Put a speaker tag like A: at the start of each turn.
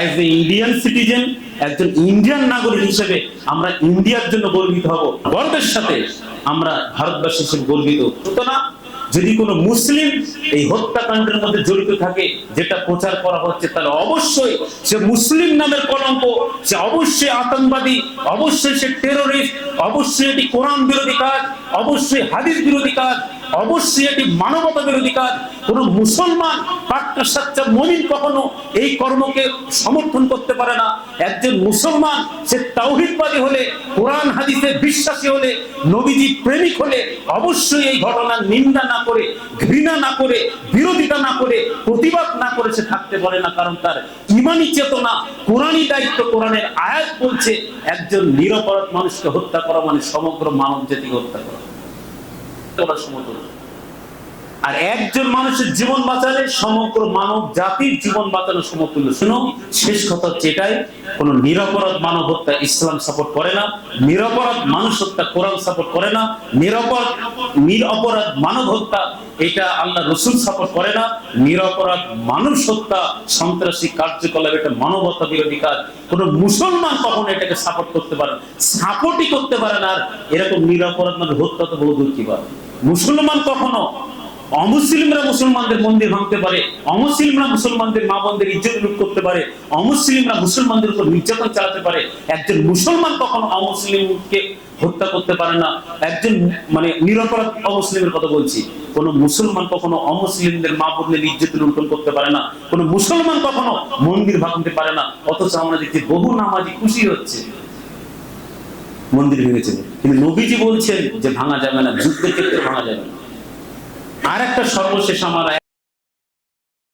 A: As a Indian citizen একজন Indian নাগরিক হিসেবে আমরা ইন্ডিয়ার জন্য গর্বিত হব। গর্বের সাথে আমরা ভারতবাসী হিসেবে গর্বিত। সুতরাং যদি কোনো মুসলিম এই হত্যাকাণ্ডের মধ্যে জড়িত থাকে, যেটা প্রচার করা হচ্ছে, তাহলে অবশ্যই সে মুসলিম নামের কলঙ্ক, সে অবশ্যই আতঙ্কবাদী, অবশ্যই সে টেরোরিস্ট অবশ্যই এটি কোরআন বিরোধী কাজ, অবশ্যই হাদিস বিরোধী কাজ অবশ্যই এটি মানবতা বিরোধী কাজ। কোন মুসলমান পাট্টা সাচ্চা মমিন কখনো এই কর্মকে সমর্থন করতে পারে না। একজন মুসলমান, সে তাওহিদবাদী হলে, কোরআন, হাদিসে বিশ্বাসী হলে, নবীজি প্রেমিক হলে, অবশ্যই এই ঘটনার নিন্দা না করে, ঘৃণা না করে, বিরোধিতা না করে, প্রতিবাদ না করে সে থাকতে পারে না, কারণ তার ইমানি চেতনা, কোরআনই দায়িত্ব, কোরআনের আয়াত বলছে, একজন নিরপরাধ মানুষকে হত্যা করা মানে সমগ্র মানব জাতিকে হত্যা করা। করার সমতুল্য আর একজন মানুষের জীবন বাঁচালে সমগ্র মানব জাতির জীবন বাঁচানো সমতুল্য। শুনো শেষ কথা হচ্ছে এটাই, কোন নিরপরাধ মানব হত্যা ইসলাম সাপোর্ট করে না, নিরপরাধ মানুষ হত্যা কোরআন সাপোর্ট করে না, নিরপরাধ নিরপরাধ মানব হত্যা এটা আল্লাহ রসুল সাপোর্ট করে না, নিরপরাধ মানুষ হত্যা সন্ত্রাসী কার্যকলাপ এটা মানবতা বিরোধী কাজ। কোন মুসলমান কখনো এটাকে সাপোর্ট করতে পারে সাপোর্টই করতে পারে না, আর এরকম নিরপরাধ মানুষ হত্যা তো বহু দূর কি মুসলমান কখনো অমুসলিমরা মুসলমানদের মন্দির ভাঙতে পারে, অমুসলিমরা মুসলমানদের মা বোনদের ইজ্জত লুট করতে পারে, অমুসলিমরা মুসলমানদের উপর নির্যাতন চালাতে পারে। একজন মুসলমান কখনো অমুসলিমকে হত্যা করতে পারে না। একজন মানে নিরপরাধ অমুসলিমের কথা বলছি। কোন মুসলমান কখনো অমুসলিমদের মা বোনদের ইজ্জত লুণ্ঠন করতে পারে না। কোন মুসলমান কখনো মন্দির ভাঙতে পারে না। অথচ আমরা দেখছি বহু নামাজি খুশি হচ্ছে। মন্দির ভেঙেছেন কিন্তু নবীজি বলছেন যে ভাঙা যাবে না, যুদ্ধের ক্ষেত্রে ভাঙা যাবে না। আর একটা সর্বশেষ আমার